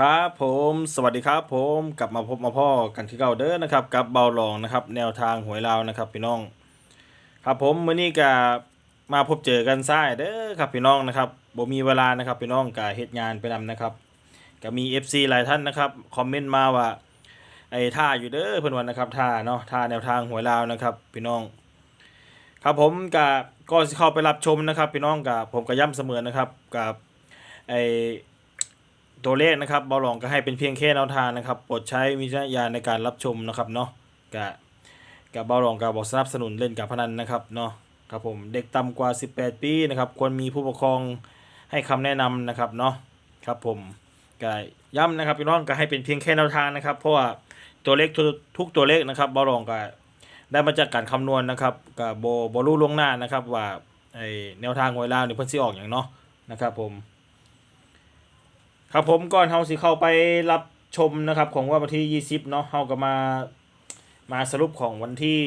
ครับผมสวัสดีครับผมกลับมาพบมาพ่อกันที่เก่าเด้อนะครับกับเบาลองนะครับ แนวทางหวยลาวนะครับพี่น้อง ครับผมมื้อนี้ก็มาพบเจอกันซ้ายเด้อครับพี่น้องนะครับบ่มีเวลานะครับพี่น้องก็เฮ็ดงานไปนำนะครับก็มี FC หลายท่านนะครับคอมเมนต์มาว่าไอ้ท่าอยู่เด้อเพิ่นว่านะครับท่าเนาะท่าแนวทางหวยลาวนะครับพี่น้อง ครับผมก็ก่อนสิเข้าไปรับชมนะครับ พี่น้องกับผมก็ย้ำเสมอนะครับกับไอ้ ตัวเลขนะครับเบาหลองก็ให้เป็นเพียงแค่แนวทางนะครับโปรดใช้วิจารณญาณในการรับชมนะครับเนาะกับกับเบาหลองก็บอกสนับสนุนเล่นการพนันนะครับเนาะครับผมเด็กต่ำกว่า 18 ปีนะครับควรมีผู้ปกครองให้คำแนะนำนะครับเนาะครับผมก็ย้ำนะครับพี่น้องก็ให้เป็นเพียงแค่แนวทางนะครับ เพราะว่าตัวเลขทุกทุกตัวเลขนะครับเบาหลองก็ได้มาจากการคำนวณนะครับกับโบโบรู้ล่วงหน้านะครับว่าไอแนวทางหวยลาวเนี่เพิ่นสิออกอย่างเนาะนะครับผม ครับผมก่อนเฮาสิเข้าไปรับชมนะครับของว่าวันที่ 20เนาะเฮาก็มามาสรุปของวันที่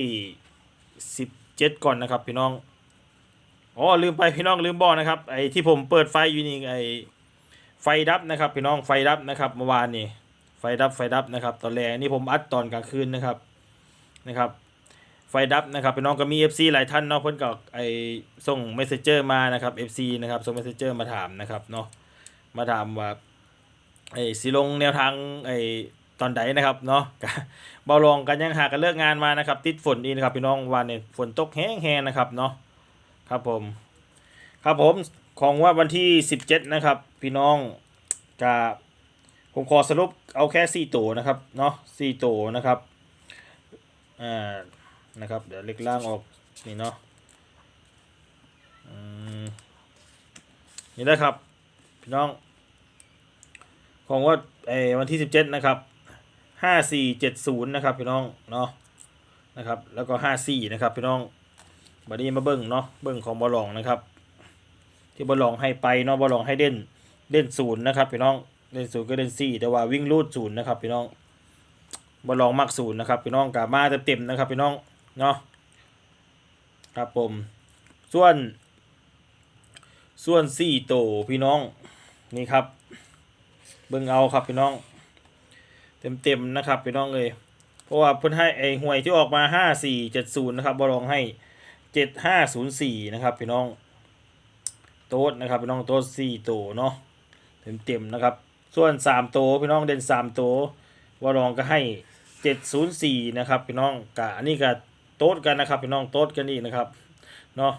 17 ก่อนนะครับ พี่น้องอ๋อลืมไปพี่น้องลืมบอกนะครับไอ้ที่ผมเปิดไฟอยู่นี่ไอ้ไฟดับนะครับ พี่น้องไฟดับนะครับเมื่อวานนี่ไฟดับไฟดับนะครับ ตอนแรกนี่ผมอัดตอนกลางคืนนะครับนะครับ ไฟดับนะครับพี่น้องก็มี FC หลายท่านเนาะเพิ่นก็ไอ้ส่งเมสเซเจอร์มานะครับ FC นะครับส่งเมสเซเจอร์มาถามนะครับเนาะมาถามว่า ไอ้สิลงแนวทางไอ้ตอนใดนะครับเนาะเบาลงกันยังหากันเลิกงานมานะครับ ติดฝนดีนะครับพี่น้องวันนี้ฝนตกแห้งๆนะครับเนาะครับผม ครับผมของว่าวันที่ 17 นะครับ พี่น้องจะผมขอสรุปเอาแค่ 4 ตัวนะครับเนาะ4ตัวนะครับอ่านะครับ เดี๋ยวเล็กล่างออกนี่เนาะอืมนี่นะครับ พี่น้อง ของว่าไอ้วันที่สิบเจ็ดนะครับห้าสี่เจ็ดศูนย์นะครับพี่น้องเนาะนะครับแล้วก็ห้าสี่นะครับพี่น้องบัดนี้มาเบิ้งเนาะเบิ้งของบอลลองนะครับ ที่บอลลองให้ไปเนาะบอลลองให้เด่นเด่นศูนย์นะครับพี่น้องเด่นศูนย์ก็เด่นสี่แต่ว่าวิ่งลูดศูนย์นะครับพี่น้องบอลลองมักศูนย์นะครับพี่น้องกามาเต็มๆนะครับพี่น้องเนาะครับผมส่วน ส่วนสี่โตพี่น้องนี่ครับ เบิ่งเอาครับพี่น้อง เต็มๆนะครับพี่น้องเลยเพราะว่าเพิ่นให้ไอ้หวยที่ออกมาห้าสี่เจ็ดศูนย์นะครับบอลองให้เจ็ดห้าศูนย์สี่นะครับพี่น้อง โต๊ดนะครับพี่น้องโต๊ดสี่โตเนาะเต็มๆนะครับ ส่วนสามโตพี่น้องเด่นสามโตบอลองก็ให้เจ็ดศูนย์สี่นะครับพี่น้องกะอันนี้ก็โต๊ดกันนะครับพี่น้องโต๊ดกันอีกนะครับเนาะ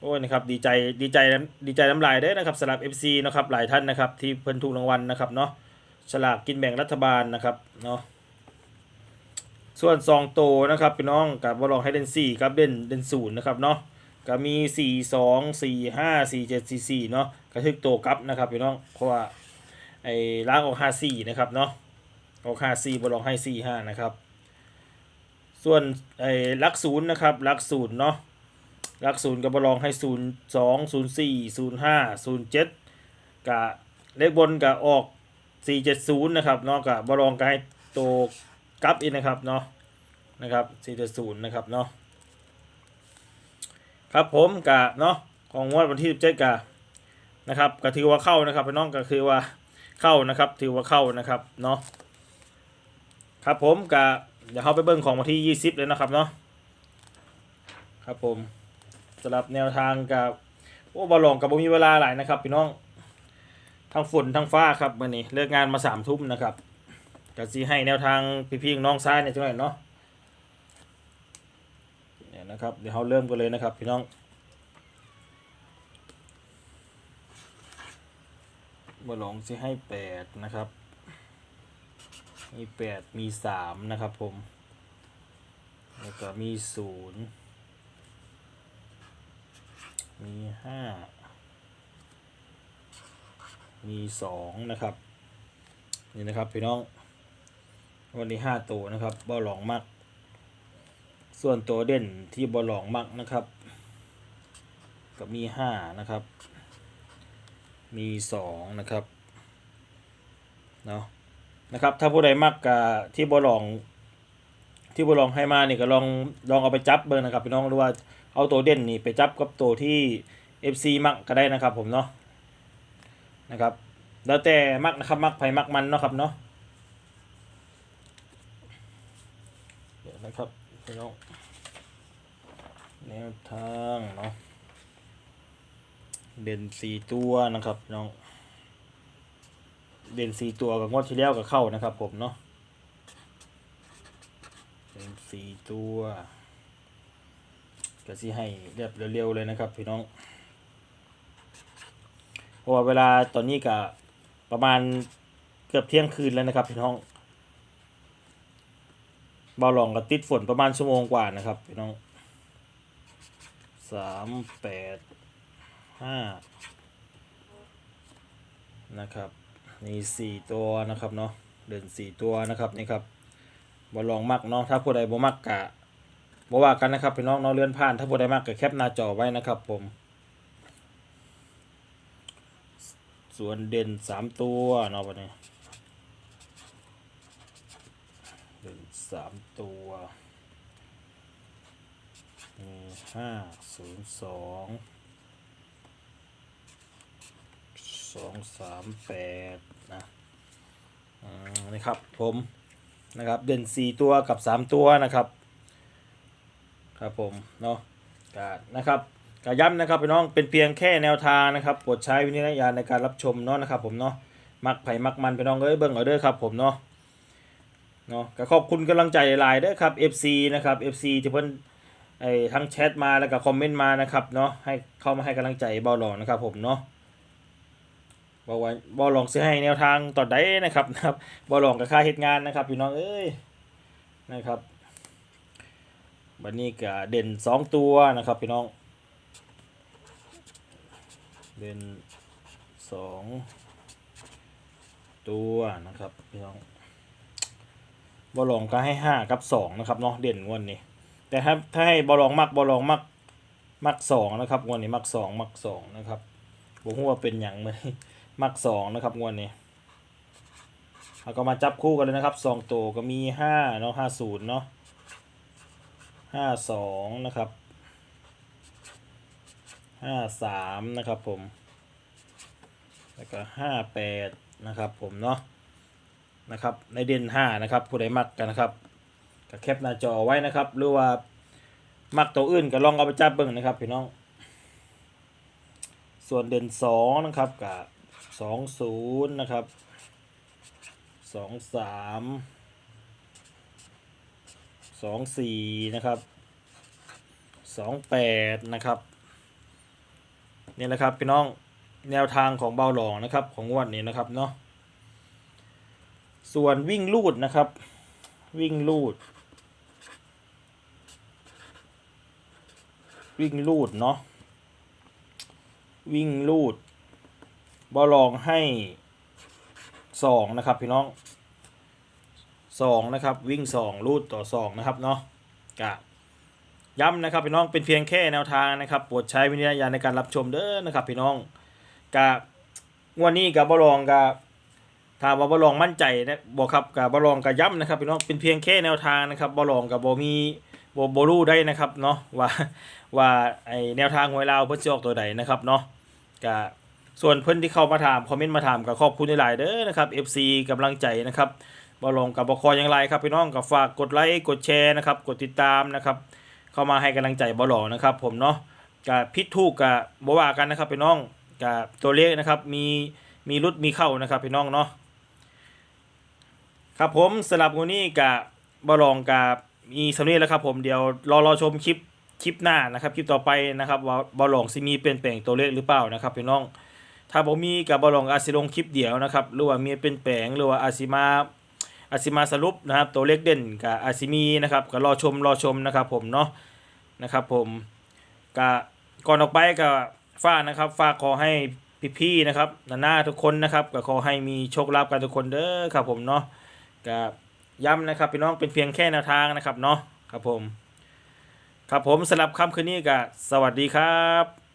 โอ้ยนะครับดีใจดีใจดีใจน้ำลายเด้นะครับสำหรับ FC นะครับหลายท่านนะครับที่เพิ่นถูกรางวัลนะครับเนาะฉลากกินแบ่งรัฐบาลนะครับเนาะส่วนซองโตนะครับพี่น้องกับบอลองให้เด่น4ครับเด่นเด่นศูนย์นะครับเนาะก็มี4 2 4 5 4 7 4 4เจ็ดสี่เนาะกระทึกโตกับนะครับพี่น้องเพราะว่าไอ้ล้างออก5 4นะครับเนาะออก5 4บอลองให้4 5นะครับ ส่วนไอ้ลักศูนย์นะครับลักศูนย์เนาะ ลักศูนย์กับบอลองให้ศูนย์สองศูนย์สี่ศูนย์ห้าศูนย์เจ็ดกะเลขบนกะออกสี่เจ็ดศูนย์นะครับเนาะกะบอลองก็ให้โตวกลับอีกนะครับเนาะนะครับสี่เจ็ดศูนย์นะครับเนาะครับผมกะเนาะของงวดวันที่สิบเจ็ดกะนะครับก็ถือว่าเข้านะครับพี่น้องก็คือว่าเข้านะครับ ถือว่าเข้านะครับเนาะครับผมกะเดี๋ยวเข้าไปเบิ้งของวันที่ยี่สิบเลยนะครับเนาะครับผม สำหรับแนวทางกับโอ้บอลลองกับผมมีเวลาหลายนะครับพี่น้องทั้งฝนทั้งฟ้าครับวันนี้เลิกงานมาสามทุ่มนะครับก็ซีให้แนวทางพี่ๆน้องซ้ายเนี่ยจังหน่อยเนาะเนี่ยนะครับเดี๋ยวเราเริ่มกันเลยนะครับพี่น้องบอลลองซีให้แปดนะครับมีแปดมีสามนะครับผมแล้วก็มีศูนย์ มีห้ามีสองนะครับ นี่นะครับพี่น้อง วันนี้ห้าตัวนะครับบอลหลองมัก ส่วนตัวเด่นที่บอลหลองมักนะครับ ก็มีห้านะครับ มีสองนะครับเนาะนะครับ ถ้าผู้ใดมักกับที่บอลหลอง ที่บอลองให้มานี่ก็ลองลองเอาไปจับเบอร์นะครับพี่น้องหรือว่าเอาตัวเด่นนี่ไปจับกับตัวที่ FC มักก็ได้นะครับ ผมเนาะนะครับ แล้วแต่มักนะครับมักไผมักมันเนาะครับเนาะเดี๋ยวนะครับพี่น้องแนวทางเนาะเด่นสี่ตัวนะครับพี่น้อง เด่นสี่ตัวกับงวดที่แล้วกับเข้านะครับผมเนาะ สี่ตัวก็สิให้เรียบเร็วๆเลยนะครับ พี่น้อง เพราะว่าเวลาตอนนี้ก็ประมาณเกือบเที่ยงคืนแล้วนะครับ พี่น้องบาหลองก็ติดฝนประมาณชั่วโมงกว่านะครับพี่น้องสามแปดห้านะครับนี่สี่ตัวนะครับเนาะเดินสี่ตัวนะครับนี่ครับ บอลองมักเนาะถ้าผู้ใดบ่มักกะบ่ว่ากันนะครับพี่น้องเนาะเลื่อนผ่าน ถ้าผู้ใดมักก็แคปหน้าจอไว้นะครับ ผม ส่วนเด่นสามตัวเนาะวันนี้เด่นสามตัวมีห้าศูนย์สองสองสามแปดนะอืมนี่ครับผม นะครับ เด่นสี่ตัวกับสามตัวนะครับครับผมเนาะกนะครับกย้ำนะครับพี่น้องเป็นเพียงแค่แนวทางนะครับโปรดใช้วิจารณญาณในการรับชมเนาะนะครับ ผมเนาะมักไผ่มักมันพี่น้องเอ้ยเบิ่งเอาเด้อครับ ผมเนาะเนาะก็ขอบคุณกำลังใจหลายเด้อครับ FC นะครับ FC ที่เพิ่นไอ้ทั้งแชทมาแล้วก็คอมเมนต์มานะครับเนาะให้เข้ามาให้กำลังใจเบาหลอนะครับผมเนาะ บอกว่าบอลองซื้อให้แนวทางต่อได้นะครับนะครับบอลองกับค่าเหตุงานนะครับพี่น้องเอ้ยนะครับวันนี้ก็เด่นสองตัวนะครับพี่น้องเป็นสองตัวนะครับพี่น้องบอลองก็ให้ห้ากับสองนะครับเนาะเด่นงวดนี้ แต่ถ้าถ้าให้บอลองมักบอลองมักมักสองนะครับงวดนี้มักสองมักสองนะครับผมว่าเป็นอย่างไหม มักสองนะครับงวดนี้เราก็มาจับคู่กันเลยนะครับสองตัวก็มีห้าเนาะห้าศูนย์เนาะห้าสองนะครับห้าสามนะครับผม แล้วก็ห้าแปดนะครับผมเนาะนะครับในเด่นห้านะครับผู้ใดมักกันนะครับก็แคปหน้าจอไว้นะครับหรือว่ามักตัวอื่นก็ลองเอาไปจับเบิ่งนะครับพี่น้อง ส่วนเด่นสองนะครับกับ สองศูนย์นะครับสองสามสองสี่นะครับสองแปดนะครับนี่แหละครับพี่น้องแนวทางของเบาหลองนะครับ ของงวดนี้นะครับเนาะส่วนวิ่งลูดนะครับ วิ่งลูด วิ่งลูดเนาะวิ่งลูด บาหลองให้สองนะครับพี่น้องสองนะครับวิ่งสองลูดต่อสองนะครับเนาะกะย้ำนะครับพี่น้องเป็นเพียงแค่แนวทางนะครับโปรดใช้วิจารณญาณในการรับชมเด้อนะครับพี่น้องกะงวดนี้กับบอลองกะถามว่าบอลองมั่นใจนะบอกครับกับบอลองกับย้ำนะครับพี่น้องเป็นเพียงแค่แนวทางนะครับบอลองกับบอมีบโบรูได้นะครับเนาะว่าว่าไอแนวทางหวยลาวเพื่อจะออกตัวใดนะครับเนาะกะ ส่วนเพื่อนที่เข้ามาถามคอมเมนต์มาถามกับขอบคุณหลายๆเด้อนะครับ FC กำลังใจนะครับบอลองกับบคอยังไรครับพี่น้องกับฝากกดไลค์กดแชร์นะครับกดติดตามนะครับเข้ามาให้กำลังใจบอลลอนะครับ ผมเนาะกับพิษทูกกับบว่ากันนะครับพี่น้องกับตัวเลขนะครับมีมีรุดมีเข้านะครับพี่น้องเนาะครับผมสลับวันนี้กับบอลลองกับมีสำเนียแล้วครับผมเดี๋ยวรอรอชมคลิปคลิปหน้านะครับคลิปต่อไปนะครับว่าบอลลองซิมีเปลี่ยนแปลงตัวเลขหรือเปล่านะครับพี่น้อง ถ้าผมมีกับบอลองอาจสิลงคลิปเดียวนะครับหรือว่ามีเปลี่ยนแปลงหรือว่าอาจสิมาอาซิมาสรุปนะครับตัวเลขเด่นกับอาซิมีนะครับก็รอชมรอชมนะครับผมเนาะนะครับผมก็ก่อนออกไปก็ฝากนะครับฝากขอให้พี่ๆนะครับหน้าทุกคนนะครับก็ขอให้มีโชคลาภกันทุกคนเด้อครับผมเนาะก็ย้ำนะครับพี่น้องเป็นเพียงแค่แนวทางนะครับเนาะครับผม ครับผมสำหรับค่ำคืนนี้ก็สวัสดีครับ